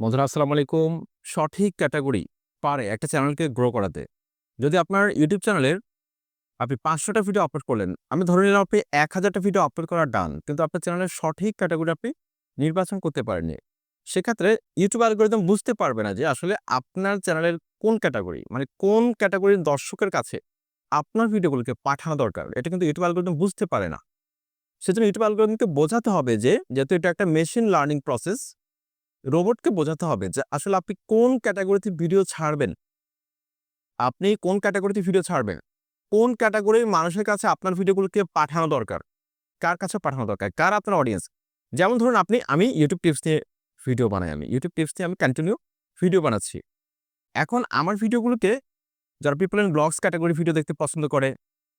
বন্ধুরা, আসসালামু আলাইকুম। সঠিক ক্যাটাগরি পারে একটা চ্যানেলকে গ্রো করাতে। যদি আপনার ইউটিউব চ্যানেলের আপনি পাঁচশোটা ভিডিও আপলোড করলেন, আমি ধরে নিলাম আপনি এক হাজারটা ভিডিও আপলোড করা ডান কিন্তু আপনার চ্যানেলের সঠিক ক্যাটাগরি আপনি নির্বাচন করতে পারেননি, সেক্ষেত্রে ইউটিউব অ্যালগোরিদম বুঝতে পারবে না যে আসলে আপনার চ্যানেলের কোন ক্যাটাগরি মানে কোন ক্যাটাগরির দর্শকের কাছে আপনার ভিডিওগুলোকে পাঠানো দরকার। এটা কিন্তু ইউটিউব অ্যালগোরিদম বুঝতে পারে না। সেজন্য ইউটিউব অ্যালগোরিদমকে বোঝাতে হবে যে যেহেতু এটা একটা মেশিন লার্নিং প্রসেস রোবটকে বোঝাতে হবে যে আসলে আপনি কোন ক্যাটাগরিতে ভিডিও ছাড়বেন। আপনি কোন ক্যাটাগরিতে ভিডিও ছাড়বেন? কোন ক্যাটাগরির মানুষের কাছে আপনার ভিডিওগুলোকে পাঠানো দরকার? কার কাছে পাঠানো দরকার? কার আপনার অডিয়েন্স যেমন ধরুন আপনি, আমি ইউটিউব টিপস নিয়ে ভিডিও বানাই আমি। ইউটিউব টিপস নিয়ে আমি কন্টিনিউ ভিডিও বানাচ্ছি। এখন আমার ভিডিওগুলোকে যারা people and blogs category video দেখতে পছন্দ করে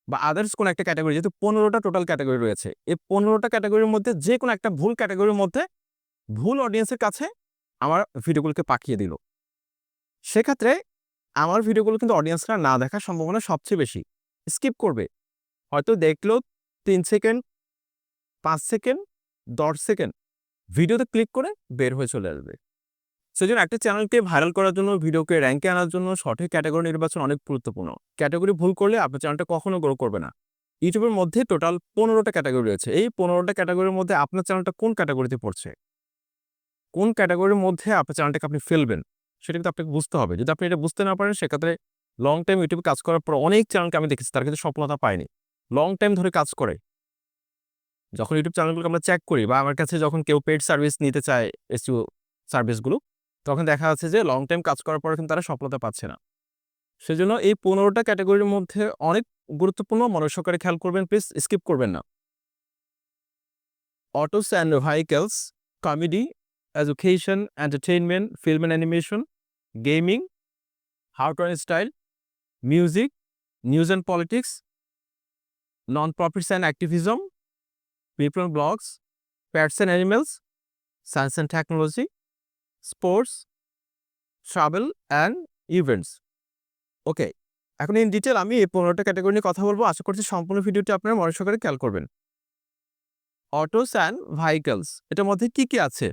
বা আদার্স কোনো একটা ক্যাটাগরি যেহেতু পনেরোটা টোটাল ক্যাটাগরি রয়েছে, এই পনেরোটা ক্যাটাগরির মধ্যে যে কোনো একটা ভুল ক্যাটাগরির মধ্যে ভুল অডিয়েন্সের কাছে আমার ভিডিওগুলোকে পাঠিয়ে দিল। সেক্ষেত্রে আমার ভিডিওগুলো কিন্তু অডিয়েন্সরা না দেখার সম্ভাবনা সবচেয়ে বেশি। স্কিপ করবে। হয়তো দেখল তিন সেকেন্ড পাঁচ সেকেন্ড দশ সেকেন্ড ভিডিওতে ক্লিক করে বের হয়ে চলে আসবে। সেজন্য একটা চ্যানেলকে ভাইরাল করার জন্য ভিডিওকে র্যাঙ্কে আনার জন্য সঠিক ক্যাটাগরি নির্বাচন অনেক গুরুত্বপূর্ণ। ক্যাটাগরি ভুল করলে আপনার চ্যানেলটা কখনো গ্রো করবে না। ইউটিউবের মধ্যে টোটাল পনেরোটা ক্যাটাগরি রয়েছে। এই পনেরোটা ক্যাটাগরির মধ্যে আপনার চ্যানেলটা কোন ক্যাটাগরিতে পড়ছে? কোন ক্যাটাগরির মধ্যে আপনার চ্যানেলটাকে আপনি ফেলবেন, সেটা কিন্তু আপনাকে বুঝতে হবে। যদি আপনি এটা বুঝতে না পারেন, সেক্ষেত্রে লং টাইম ইউটিউবে কাজ করার পর অনেক চ্যানেলকে আমি দেখেছি, তারা কিন্তু সফলতা পায়নি। লং টাইম ধরে কাজ করে। যখন ইউটিউব চ্যানেলগুলোকে আমরা চেক করি বা আমার কাছে যখন কেউ পেড সার্ভিস নিতে চায় এসিও সার্ভিসগুলো তখন দেখা যাচ্ছে যে লং টাইম কাজ করার পর কিন্তু তারা সফলতা পাচ্ছে না। সেজন্য এই পনেরোটা ক্যাটাগরির মধ্যে অনেক গুরুত্বপূর্ণ মনোসহকারে খেয়াল করবেন প্লিজ স্কিপ করবেন না। Autos and vehicles comedy education, entertainment, film and animation, gaming, how to style, music, news and politics, non-profits and activism, people and blogs, pets and animals, science and technology, sports, travel and events. Okay এখন in detail আমি এই পনেরোটা category নিয়ে কথা বলব আশা করছি সম্পূর্ণ ভিডিওটি আপনারা মনোযোগ সহকারে খেয়াল করবেন অটোস অ্যান্ড ভেহিকলস এটার মধ্যে কি কি আছে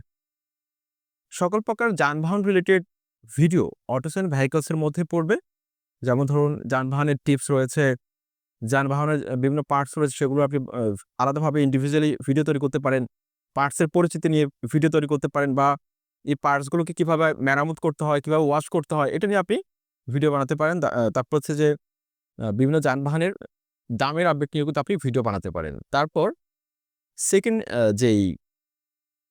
সকল প্রকার যানবাহন রিলেটেড ভিডিও অটোস অ্যান্ড ভেহিকলসের মধ্যে পড়বে। যেমন ধরুন, যানবাহনের টিপস রয়েছে, যানবাহনের বিভিন্ন পার্টস রয়েছে, সেগুলো আপনি আলাদাভাবে ইন্ডিভিজুয়ালি ভিডিও তৈরি করতে পারেন। পার্টসের পরিচিতি নিয়ে ভিডিও তৈরি করতে পারেন বা এই পার্টসগুলোকে কীভাবে মেরামত করতে হয়, কীভাবে ওয়াশ করতে হয়, এটা নিয়ে আপনি ভিডিও বানাতে পারেন। তারপর হচ্ছে যে বিভিন্ন যানবাহনের দামের আপডেট নিয়ে কিন্তু আপনি ভিডিও বানাতে পারেন। তারপর সেকেন্ড যেই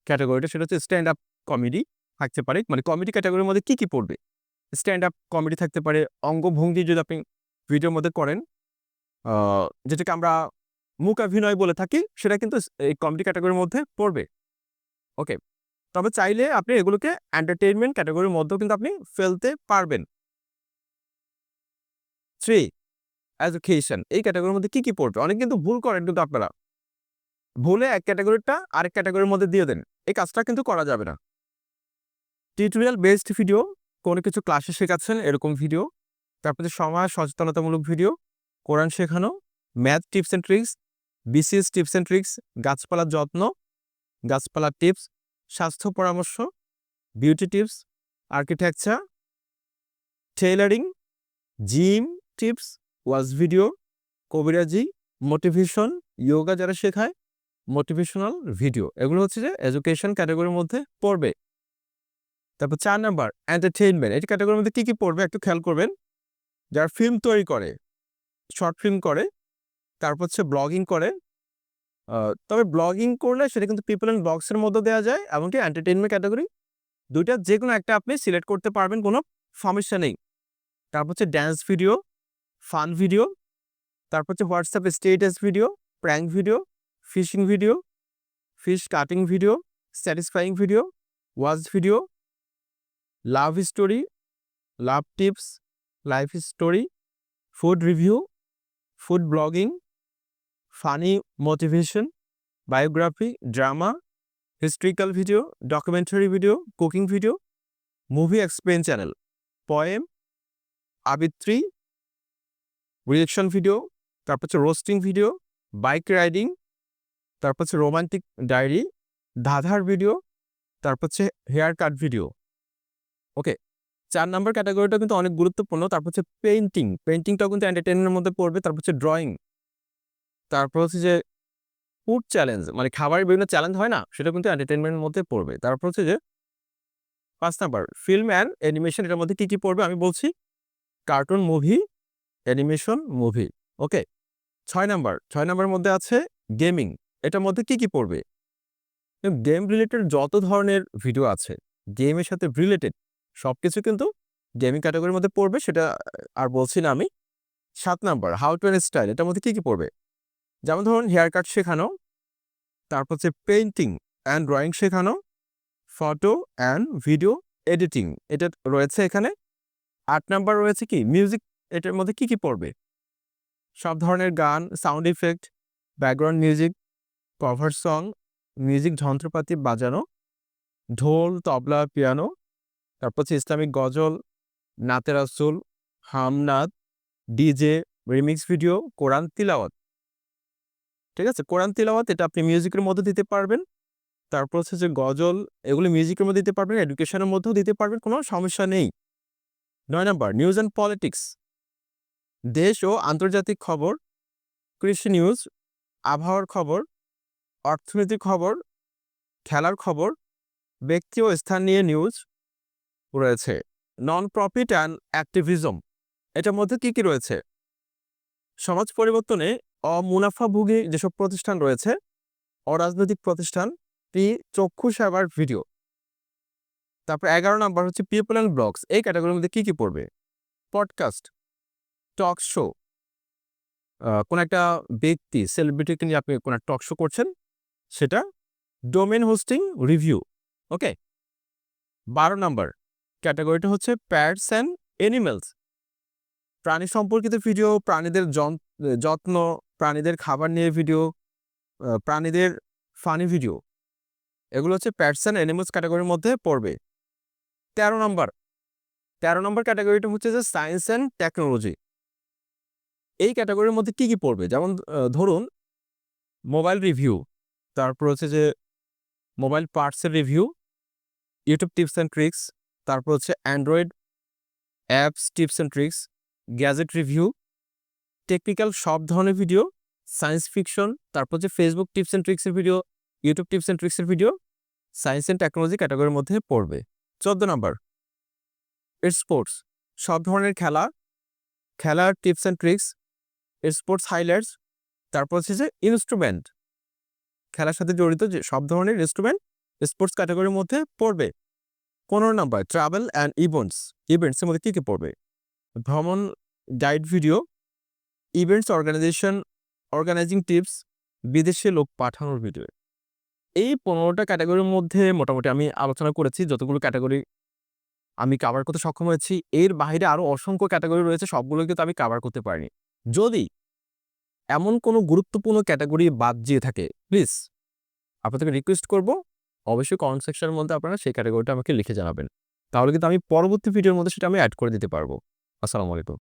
ক্যাটাগরিটা সেটা হচ্ছে স্ট্যান্ড আপ কমেডি থাকতে পারে। মানে কমেডি ক্যাটাগরির মধ্যে কি কি পড়বে? স্ট্যান্ড আপ কমেডি থাকতে পারে। অঙ্গভঙ্গি যদি আপনি ভিডিওর মধ্যে করেন যেটাকে আমরা মূকাভিনয় বলে থাকি, সেটা কিন্তু এই কমেডি ক্যাটাগরির মধ্যে পড়বে। ওকে তবে চাইলে আপনি এগুলোকে এন্টারটেইনমেন্ট ক্যাটাগরির মধ্যেও কিন্তু আপনি ফেলতে পারবেন। থ্রি এডুকেশন এই ক্যাটাগরির মধ্যে কি কি পড়বে? অনেক কিন্তু ভুল করেন কিন্তু আপনারা। ভুলে এক ক্যাটাগরিটা আরেক ক্যাটাগরির মধ্যে দিয়ে দেন। এই কাজটা কিন্তু করা যাবে না। টিউটোরিয়াল বেসড ভিডিও কোনো কিছু ক্লাসে শেখাচ্ছেন, এরকম ভিডিও তারপরে সমাজ সচেতনতামূলক ভিডিও কোরআন শেখানো math tips and tricks BCS tips and tricks গাছপালার যত্ন গাছপালার টিপস স্বাস্থ্য পরামর্শ beauty tips architecture tailoring gym tips ওয়াজ ভিডিও কবিরাজি মোটিভেশন যোগা যারা শেখায় মোটিভেশনাল ভিডিও এগুলো হচ্ছে যে এডুকেশন ক্যাটাগরির মধ্যে পড়বে। তারপর চার নাম্বার এন্টারটেইনমেন্ট এই ক্যাটাগরির মধ্যে কী কি পড়বে একটু খেয়াল করবেন। যারা ফিল্ম তৈরি করে শর্ট ফিল্ম করে, তারপর হচ্ছে ব্লগিং করে তবে ব্লগিং করলে সেটা কিন্তু পিপল অ্যান্ড ব্লগসের মধ্যে দেওয়া যায়, এমনকি এন্টারটেইনমেন্ট ক্যাটাগরি দুইটা যে কোনো একটা আপনি সিলেক্ট করতে পারবেন, কোনো সমস্যা নেই। তারপর হচ্ছে ড্যান্স ভিডিও ফান ভিডিও তারপর হচ্ছে WhatsApp status video prank video fishing video fish cutting video satisfying video ওয়াজ video love story, love tips, life story, food review, food blogging, funny motivation, biography, drama, historical video, documentary video, cooking video, movie explain channel, poem আবৃত্তি reaction video, তারপর হচ্ছে roasting video, bike riding, তারপর হচ্ছে romantic diary, ধাঁধার video, তারপর হচ্ছে hair cut video. ওকে চার number ক্যাটাগরিটা কিন্তু অনেক গুরুত্বপূর্ণ। তারপর হচ্ছে পেন্টিং পেইন্টিংটাও কিন্তু এন্টারটেনমেন্টের মধ্যে পড়বে। তারপর হচ্ছে ড্রয়িং তারপর হচ্ছে যে ফুড চ্যালেঞ্জ মানে খাবারের বিভিন্ন চ্যালেঞ্জ হয় না, সেটা কিন্তু এন্টারটেনমেন্টের মধ্যে পড়বে। তারপর হচ্ছে যে পাঁচ নাম্বার ফিল্ম অ্যান্ড অ্যানিমেশন এটার মধ্যে কী কী পড়বে? আমি বলছি cartoon movie animation movie okay ছয় নাম্বার ছয় নাম্বারের মধ্যে আছে গেমিং এটার মধ্যে কি কি পড়বে? গেম রিলেটেড যত ধরনের ভিডিও আছে গেমের সাথে রিলেটেড সব কিছু কিন্তু গেমিং ক্যাটাগরির মধ্যে পড়বে, সেটা আর বলছি না আমি, সাত নাম্বার হাউ টু স্টাইল এটার মধ্যে কী কী পড়বে? যেমন ধরুন হেয়ার কাট শেখানো, তারপর হচ্ছে পেইন্টিং অ্যান্ড ড্রয়িং শেখানো ফটো অ্যান্ড ভিডিও এডিটিং এটা রয়েছে এখানে। আট নাম্বার রয়েছে কি মিউজিক এটার মধ্যে কি কি পড়বে? সব ধরনের গান sound effect background music cover song music যন্ত্রপাতি বাজানো, ঢোল, তবলা পিয়ানো তারপর হচ্ছে ইসলামিক গজল, নাতের আসুল হামনাদ, ডিজে, রিমিক্স ভিডিও, কোরআন তিলাওয়াত। ঠিক আছে? কোরআন তিলাওয়াত এটা আপনি মিউজিকের মধ্যে দিতে পারবেন। তারপর হচ্ছে যে গজল, এগুলো মিউজিকের মধ্যে দিতে পারবেন, এডুকেশনের মধ্যেও দিতে পারবেন, কোনো সমস্যা নেই। নয় নম্বর নিউজ অ্যান্ড পলিটিক্স দেশ ও আন্তর্জাতিক খবর, কৃষি নিউজ আবহাওয়ার খবর, অর্থনৈতিক খবর, খেলার খবর, ব্যক্তি ও স্থান নিয়ে নিউজ রয়েছে। নন প্রফিট অ্যান্ড অ্যাক্টিভিজম এটার মধ্যে কি কি রয়েছে? সমাজ পরিবর্তনে অমুনাফাভোগী যেসব প্রতিষ্ঠান রয়েছে, অরাজনৈতিক প্রতিষ্ঠান পি চক্ষু সেবার ভিডিও। তারপর এগারো নাম্বার হচ্ছে পিপল অ্যান্ড ব্লগস এই ক্যাটাগরির মধ্যে কি কি পড়বে? পডকাস্ট টক শো কোন একটা ব্যক্তি সেলিব্রিটিকে নিয়ে আপনি কোনো টক শো করছেন, সেটা ডোমেন হোস্টিং রিভিউ ওকে বারো নাম্বার ক্যাটাগরিটা হচ্ছে প্যাটস অ্যান্ড এনিমেলস প্রাণী সম্পর্কিত ভিডিও, প্রাণীদের যত্ন, প্রাণীদের খাবার নিয়ে ভিডিও প্রাণীদের ফানি ভিডিও। এগুলো হচ্ছে প্যাটস অ্যান্ড অ্যানিমালস ক্যাটাগরির মধ্যে পড়বে। তেরো নম্বর। তেরো নম্বর ক্যাটাগরিটা হচ্ছে যে সায়েন্স অ্যান্ড টেকনোলজি। এই ক্যাটাগরির মধ্যে কি কি পড়বে? যেমন ধরুন, মোবাইল রিভিউ। তারপর হচ্ছে যে mobile পার্টসের review, YouTube tips and tricks তারপর হচ্ছে Android apps tips and tricks gadget review technical সব ধরনের ভিডিও সায়েন্স ফিকশন তারপর হচ্ছে ফেসবুক টিপস অ্যান্ড ট্রিক্সের ভিডিও ইউটিউব টিপস অ্যান্ড ট্রিক্সের ভিডিও সায়েন্স অ্যান্ড টেকনোলজি ক্যাটাগরির মধ্যে পড়বে। চোদ্দ নম্বর এর স্পোর্টস সব ধরনের খেলা খেলার টিপস অ্যান্ড ট্রিক্স এর স্পোর্টস হাইলাইটস তারপর হচ্ছে যে ইনস্ট্রুমেন্ট খেলার সাথে জড়িত যে সব ধরনের ইনস্ট্রুমেন্ট স্পোর্টস ক্যাটাগরির মধ্যে পড়বে। পনেরো নম্বর ট্রাভেল অ্যান্ড ইভেন্টস ইভেন্টসের মধ্যে কী কী পড়বে? ভ্রমণ guide video events organization organizing tips বিদেশে লোক পাঠানোর ভিডিও এই পনেরোটা ক্যাটাগরির মধ্যে মোটামুটি আমি আলোচনা করেছি, যতগুলো ক্যাটাগরি আমি কাভার করতে সক্ষম হয়েছি। এর বাইরে আরও অসংখ্য ক্যাটাগরি রয়েছে সবগুলো কিন্তু আমি কাভার করতে পারিনি। যদি এমন কোনো গুরুত্বপূর্ণ ক্যাটাগরি বাদ দিয়ে থাকে প্লিজ আপনাদেরকে রিকোয়েস্ট করব অবশ্যই কমেন্ট সেকশনের মধ্যে আপনারা সেই ক্যাটাগরিটা আমাকে লিখে জানাবেন। তাহলে কিন্তু আমি পরবর্তী ভিডিওর মধ্যে সেটা আমি অ্যাড করে দিতে পারব। আসসালামু আলাইকুম।